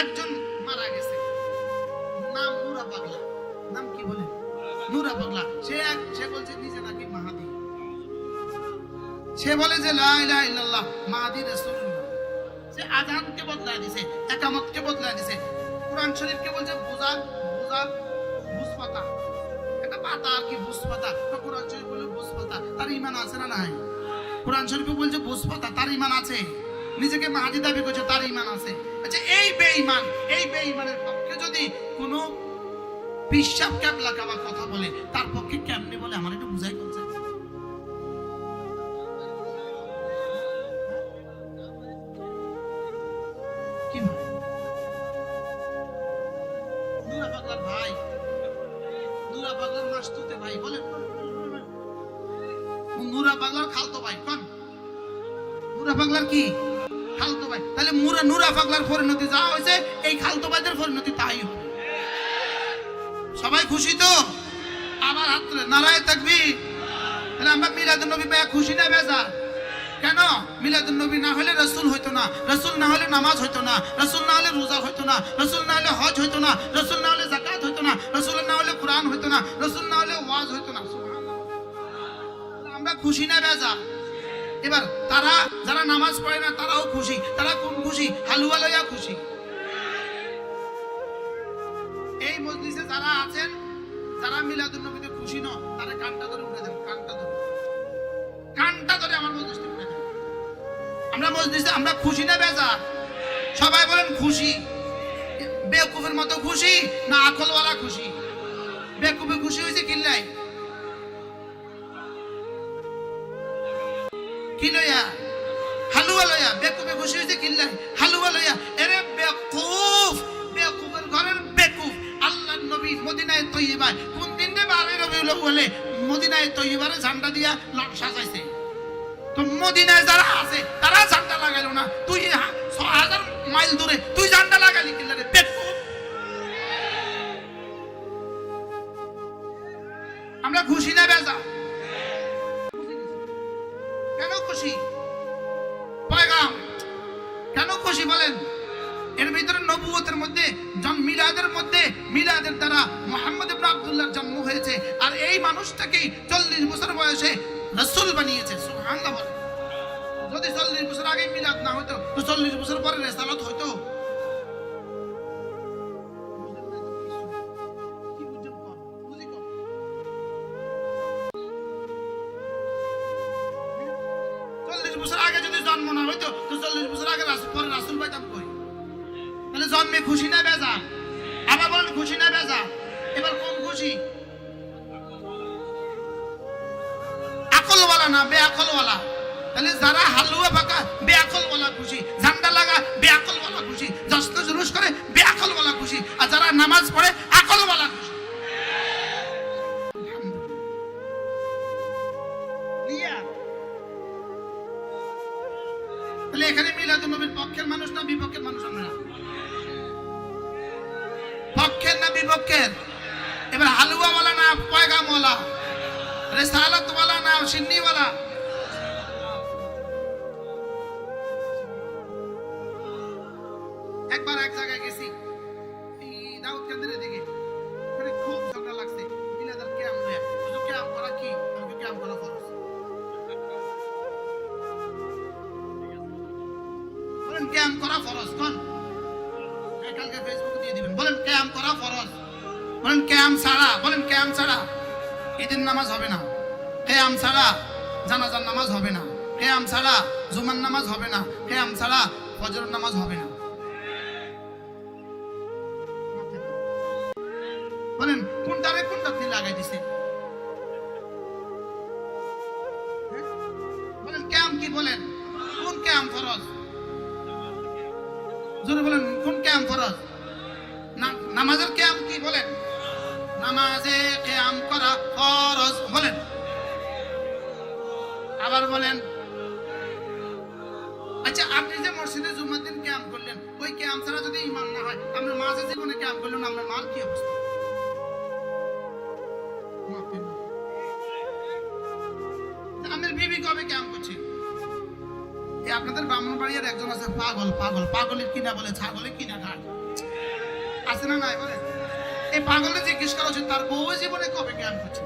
একজন মারা গেছে। নাম নুরা পাগলা। নাম কি বলে? নুরা পাগলা। সে এক, সে বলছে, নিজে নাকি মাহাদি। সে বলে যে, লা ইলাহা ইল্লাল্লাহ, মাহাদি রাসূলুল্লাহ। সে আজানকে বদলায় দিছে, একামতকে বদলায় দিছে। কোরআন শরীফকে বলছে বুজা বুজা বুজ পাতা এটা পাতা আর কি বুজ পাতা তো কোরআন শরীফ বলে বুজ পাতা তার ইমান আছে না নাই? কোরআন শরীফে বলছে বুজ পাতা তার ইমান আছে। নিজেকে মাহাদি দাবি করছে, তার ইমান আছে। আচ্ছা এই বেঈমান, এই বেঈমানের পক্ষে যদি কোনো পিসাব ক্যাবলা কাবা কথা বলে, তার পক্ষে কেমনে বলে? আমার একটু বুঝাই করছে নুরা পাগলার খালতো ভাই, কোন? নুরা পাগলার কি? খালতো তাহলে মুরা নুরা পাগলার পরিণতি যা হয়েছে, এই খালতো পরিণতি তাই হবে। সবাই খুশি তো? আবার হাত নারায় থাকবি তাহলে আমরা মিলাদুল নবী পায়া খুশি না বেজা কেন? মিলাদুল নবী না হলে রসুল হইতো না। রসুল না হলে নামাজ হইতো না। রসুল না হলে রোজা হইতো না। রসুল না হলে হজ হইতো না। রসুল না হলে জাকাত হইতো না। রসুল না হলে কোরআন হইতো না। রসুল না হলে ওয়াজ হইতো না। আমরা খুশি না বেজা এবার তারা, যারা নামাজ পড়ে না, তারাও খুশি। তারা কোন খুশি? হালুয়া লইয়া খুশি। এই মজলিসে যারা আছেন, যারা মিলাদুল নবীতে খুশি ন তারা কানটা ধরে উঠে দেন, কানটা ধরে। কানটা ধরে আমার মজলিসে উঠে দেন। আমরা মজলিসে, আমরা খুশি না বেজা সবাই বলেন খুশি। বেকুফের মতো খুশি না আকলওয়ালা খুশি? বেকুফে খুশি হয়েছে কিল্লাই কি লইয়া হালুয়া লইয়া বেকুফে খুশি হয়েছে কিল্লাই হালুয়া লইয়া এরে বেকুফ, বেকুফের ঘরের বেকুফ। আল্লাহ নবী মদিনায় তৈবায় কোন দিন রে বারে রবিউল বলে মদিনায় তৈবারে ঝান্ডা দিয়া লক সাজাইছে? তো মদিনায় যারা আছে, তারা ঝান্ডা লাগাইলো না। তুই ছ হাজার মাইল দূরে, তুই ঝান্ডা লাগাইলি কিল্লা রে বেকুফ। আমরা খুশি না বেজা। খুশি বলেন এর ভিতরে নবুয়তের মধ্যে মিলাদের মধ্যে, মিলাদের দ্বারা মোহাম্মদ ইবনে আব্দুল্লাহর জন্ম হয়েছে আর এই মানুষটাকে চল্লিশ বছর বয়সে রসুল বানিয়েছে, সুবহানাল্লাহ। যদি চল্লিশ বছর আগে মিলাদ না হতো তো চল্লিশ বছর পরে রেসালত কর। চল্লিশ বছর আগে যদি জন্ম না হইতো, তো চল্লিশ বছর জন্মে খুশি না বেজা? আবার বলেন, খুশি না বেজা? এবার কোন খুশি। আকলওয়ালা না, বেআকলওয়ালা। তাহলে যারা হালুয়া ফাঁকা, বেআকলওয়ালা খুশি। ঝান্ডা লাগা, বেআকলওয়ালা খুশি। জশ্ন জুলুস করে, বেআকলওয়ালা খুশি। আর যারা নামাজ পড়ে, আকলওয়ালা খুশি। এখানে মিলাদুল নবীর পক্ষের মানুষ না বিপক্ষের মানুষ আমরা? পক্ষের না বিপক্ষের? এবার হালুয়াওয়ালা না পয়গামওয়ালা? রেসালাতওয়ালা না সিন্নিওয়ালা? একবার এক জায়গায় গেছি। দাউদ খুব মিলাদার ক্যাম্প লয়ে শুধু করা কি? করা করা ফরজ, কোন? কালকে ফেসবুকে দিয়ে দিবেন। বলেন ক্যাম্প করা ফরজ। বলেন ক্যাম্প ছাড়া। বলেন ক্যাম্প ছাড়া। ঈদের নামাজ হবে না। ক্যাম্প ছাড়া। জানাজার নামাজ হবে না। ক্যাম্প ছাড়া। জুমার নামাজ হবে না। ক্যাম্প ছাড়া। ফজরের নামাজ হবে না। বলেন কোনটারে কোনটা আপনি লাগাই দিছে? হ্যাঁ? বলেন ক্যাম্প কি বলেন? কোন ক্যাম্প ফরজ? জোরে বলেন, কোন ক্যাম্প ফরজ? নামাজের ক্যাম্প কি বলেন? নামাজে ক্যাম্প করা ফরজ, বলেন। আবার বলেন আচ্ছা আপনি যে মসজিদে জুমার দিন ক্যাম্প করলেন, ওই ক্যাম্প ছাড়া যদি ইমান না হয় আপনার মাঝে জীবনে ক্যাম্প করলেন আপনার মার কি অবস্থা। আপনার বিবি কবে ক্যাম্প করছে? আপনাদের ব্রাহ্মণবাড়িয়ার একজন আছে, পাগল পাগল, পাগলের কিনা বলে, ছাগলের কিনা ঘাট আছে না নাই বলে? এই পাগলে জিজ্ঞেস করা উচিত, তার বউ জীবনে কবে জ্ঞান করছে